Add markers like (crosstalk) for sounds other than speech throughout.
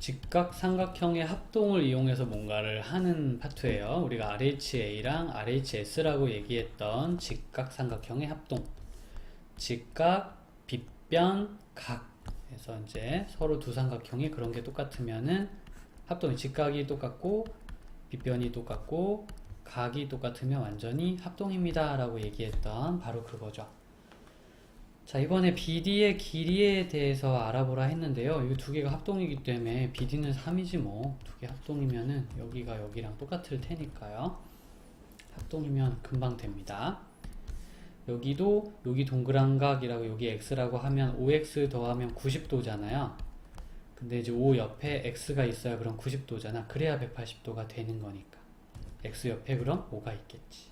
직각 삼각형의 합동을 이용해서 뭔가를 하는 파트예요. 우리가 RHA랑 RHS라고 얘기했던 직각 삼각형의 합동. 직각, 빗변, 각. 그래서 이제 서로 두 삼각형이 그런 게 똑같으면은 합동이 직각이 똑같고 빗변이 똑같고 각이 똑같으면 완전히 합동입니다. 라고 얘기했던 바로 그거죠. 자, 이번에 BD의 길이에 대해서 알아보라 했는데요. 이 두 개가 합동이기 때문에 BD는 3이지 뭐. 두 개 합동이면은 여기가 여기랑 똑같을 테니까요. 합동이면 금방 됩니다. 여기도 여기 동그란 각이라고 여기 x라고 하면 5x 더하면 90도잖아요. 근데 이제 5 옆에 x가 있어야 그럼 90도잖아. 그래야 180도가 되는 거니까. x 옆에 그럼 5가 있겠지.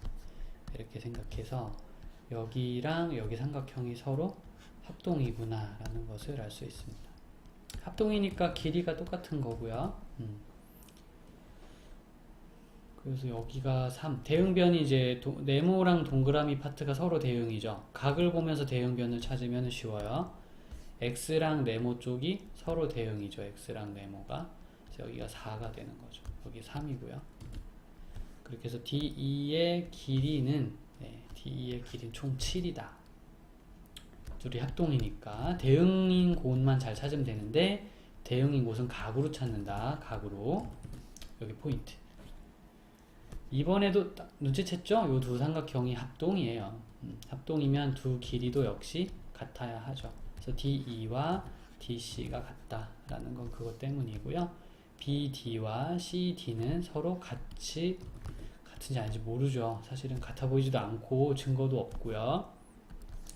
이렇게 생각해서 여기랑 여기 삼각형이 서로 합동이구나 라는 것을 알 수 있습니다. 합동이니까 길이가 똑같은 거고요. 음. 그래서 여기가 3. 대응변이 이제 도- 네모랑 동그라미 파트가 서로 대응이죠. 각을 보면서 대응변을 찾으면 쉬워요. x랑 네모 쪽이 서로 대응이죠. x랑 네모가. 여기가 4가 되는 거죠. 여기 3이고요. 그렇게 해서 D2의 길이는 네, D2의 길이는 총 7이다. 둘이 합동이니까 대응인 곳만 잘 찾으면 되는데 대응인 곳은 각으로 찾는다. 각으로. 여기 포인트. 이번에도 딱 눈치챘죠? 이두 삼각형이 합동이에요. 음, 합동이면 두 길이도 역시 같아야 하죠. 그래서 DE와 DC가 같다라는 건 그것 때문이고요. BD와 CD는 서로 같이 같은지 아닌지 모르죠. 사실은 같아 보이지도 않고 증거도 없고요.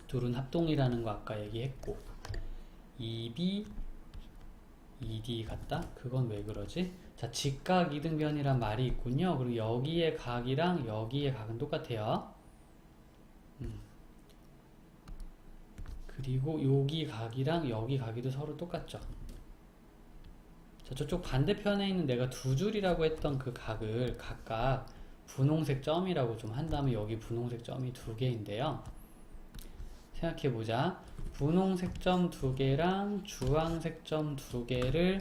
둘은 합동이라는 거 아까 얘기했고 EB, ED 같다? 그건 왜 그러지? 자, 직각 이등변이란 말이 있군요. 그리고 여기의 각이랑 여기의 각은 똑같아요. 음. 그리고 여기 각이랑 여기 각이도 서로 똑같죠. 자, 저쪽 반대편에 있는 내가 두 줄이라고 했던 그 각을 각각 분홍색 점이라고 좀 한다면 여기 분홍색 점이 두 개인데요. 생각해 보자. 분홍색 점 두 개랑 주황색 점 두 개를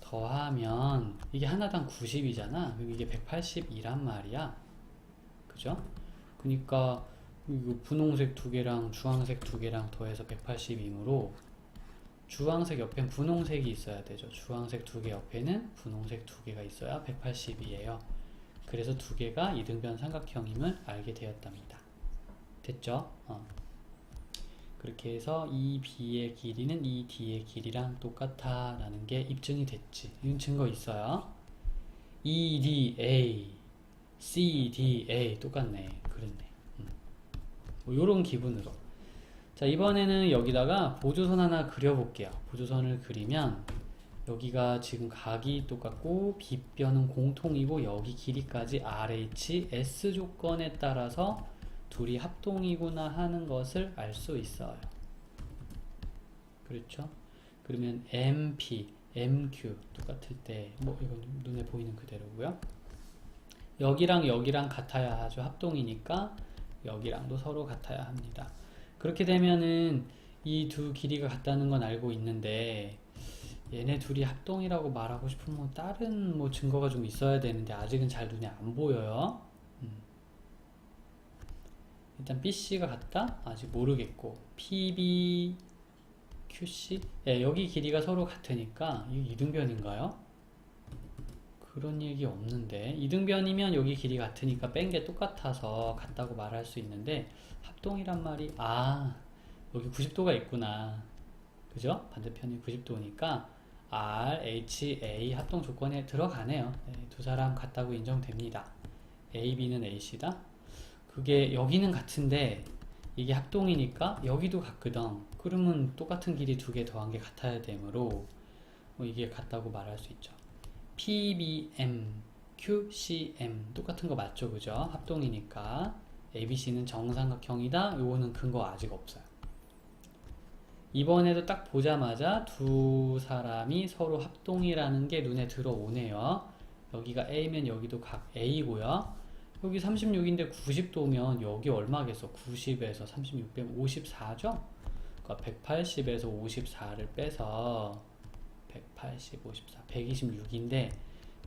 더하면 이게 하나당 90이잖아. 그럼 이게 182란 말이야. 그죠? 그러니까 분홍색 두 개랑 주황색 두 개랑 더해서 180이므로 주황색 옆엔 분홍색이 있어야 되죠. 주황색 두 개 옆에는 분홍색 두 개가 있어야 180이에요. 그래서 두 개가 이등변 삼각형임을 알게 되었답니다. 됐죠? 어. 그렇게 해서 이 B의 길이는 이 D의 길이랑 똑같아 라는 게 입증이 됐지. 이건 증거 있어요. EDA, CDA 똑같네. 그랬네. 음. 뭐 기분으로. 자, 이번에는 여기다가 보조선 하나 그려볼게요. 보조선을 그리면 여기가 지금 각이 똑같고 빗변은 공통이고 여기 길이까지 RH, S 조건에 따라서 둘이 합동이구나 하는 것을 알 수 있어요. 그렇죠? 그러면 MP, MQ 똑같을 때, 뭐 이건 눈에 보이는 그대로고요. 여기랑 여기랑 같아야 하죠. 합동이니까 여기랑도 서로 같아야 합니다. 그렇게 되면은 이 두 길이가 같다는 건 알고 있는데 얘네 둘이 합동이라고 말하고 싶으면 다른 뭐 증거가 좀 있어야 되는데 아직은 잘 눈에 안 보여요. 일단 BC가 같다? 아직 모르겠고 PB, QC? 예, 여기 길이가 서로 같으니까 이 이등변인가요? 그런 얘기 없는데 이등변이면 여기 길이 같으니까 뺀 게 똑같아서 같다고 말할 수 있는데 합동이란 말이 아 여기 90도가 있구나 그죠? 반대편이 90도니까 R, H, A 합동 조건에 들어가네요 네, 두 사람 같다고 인정됩니다 A, B는 AC다 그게 여기는 같은데 이게 합동이니까 여기도 같거든. 그러면 똑같은 길이 두 개 더한 게 같아야 되므로 뭐 이게 같다고 말할 수 있죠. PBM, QCM 똑같은 거 맞죠, 그죠? 합동이니까 ABC는 정삼각형이다. 요거는 근거 아직 없어요. 이번에도 딱 보자마자 두 사람이 서로 합동이라는 게 눈에 들어오네요. 여기가 A면 여기도 각 A고요. 여기 36인데 90도면 여기 얼마겠어? 90에서 36 빼면 54죠? 그러니까 180에서 54를 빼서 180, 54, 126인데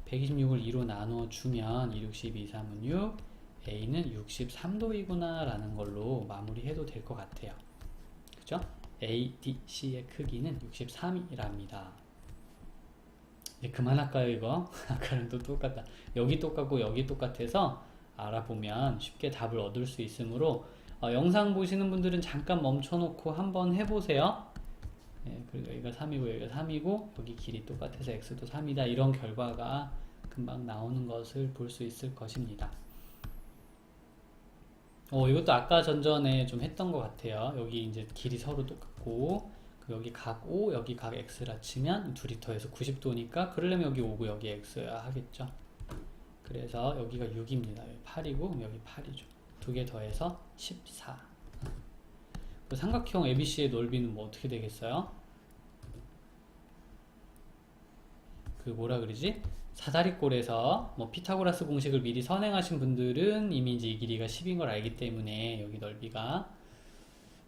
126을 2로 나누어 주면 2, 6, 2, 3은 6, A는 63도이구나 라는 걸로 마무리해도 될 것 같아요. 그죠? A, D, C의 크기는 63이랍니다. 이제 그만할까요 이거? (laughs) 아까랑 또 똑같다. 여기 똑같고 여기 똑같아서 알아보면 쉽게 답을 얻을 수 있으므로 어, 영상 보시는 분들은 잠깐 멈춰놓고 한번 해보세요. 예, 그리고 여기가 3이고 여기가 3이고 여기 길이 똑같아서 x도 3이다 이런 결과가 금방 나오는 것을 볼 수 있을 것입니다. 어, 이것도 아까 전전에 좀 했던 것 같아요. 여기 이제 길이 서로 똑같고 그 여기 각 O, 여기 각 X라 치면 둘이 더해서 90도니까 그러려면 여기 5고 여기 X야 하겠죠. 그래서 여기가 6입니다. 여기 8이고 여기 8이죠. 두 개 더해서 14. 그 삼각형 ABC의 넓이는 뭐 어떻게 되겠어요? 그 뭐라 그러지? 사다리꼴에서 뭐 피타고라스 공식을 미리 선행하신 분들은 이미 이제 이 길이가 10인 걸 알기 때문에 여기 넓이가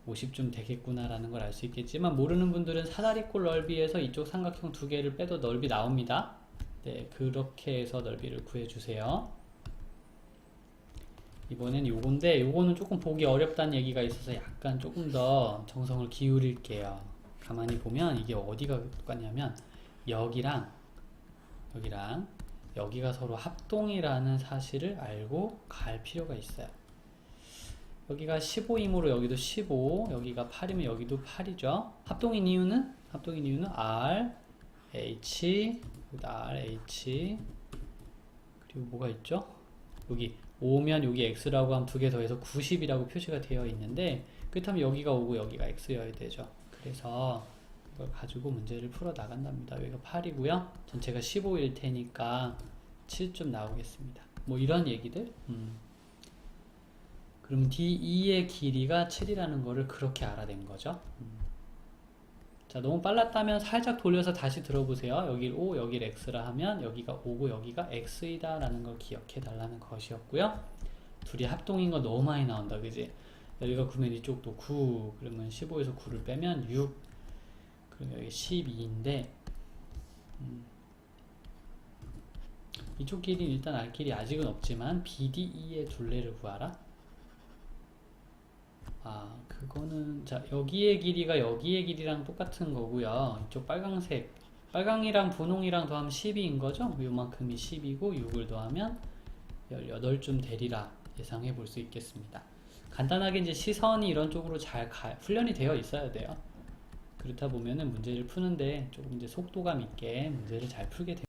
50좀 되겠구나라는 걸 알 수 있겠지만 모르는 분들은 사다리꼴 넓이에서 이쪽 삼각형 두 개를 빼도 넓이 나옵니다. 네, 그렇게 해서 넓이를 구해 주세요. 이번엔 요건데 요거는 조금 보기 어렵다는 얘기가 있어서 약간 조금 더 정성을 기울일게요. 가만히 보면 이게 어디가 똑같냐면 여기랑 여기랑 여기가 서로 합동이라는 사실을 알고 갈 필요가 있어요. 여기가 15이므로 여기도 15, 여기가 8이면 여기도 8이죠. 합동인 이유는 합동인 이유는 R, H, R, H 그리고 뭐가 있죠? 여기 5면 여기 X라고 하면 두 개 더해서 90이라고 표시가 되어 있는데 그렇다면 여기가 5고 여기가 X여야 되죠. 그래서 이걸 가지고 문제를 풀어 나간답니다. 여기가 8이고요. 전체가 15일 테니까 7좀 나오겠습니다. 뭐 이런 얘기들. 음. 그럼 D2의 길이가 7이라는 거를 그렇게 알아낸 거죠. 음. 자, 너무 빨랐다면 살짝 돌려서 다시 들어보세요. 여길 O, 여길 X라 하면 여기가 5고 여기가 X이다 라는 걸 기억해 달라는 것이었고요. 둘이 합동인 거 너무 많이 나온다. 그지? 여기가 9면 이쪽도 9, 그러면 15에서 9를 빼면 6, 그럼 여기 12인데, 음. 이쪽 길이는 일단 알 길이 아직은 없지만 BDE의 둘레를 구하라. 아, 그거는 자 여기의 길이가 여기의 길이랑 똑같은 거고요. 이쪽 빨강색 빨강이랑 분홍이랑 더하면 12인 거죠? 요만큼이 10이고 6을 더하면 18좀 되리라 예상해 볼 수 있겠습니다. 간단하게 이제 시선이 이런 쪽으로 잘 가, 훈련이 되어 있어야 돼요. 그렇다 보면은 문제를 푸는데 조금 이제 속도감 있게 문제를 잘 풀게 됩니다.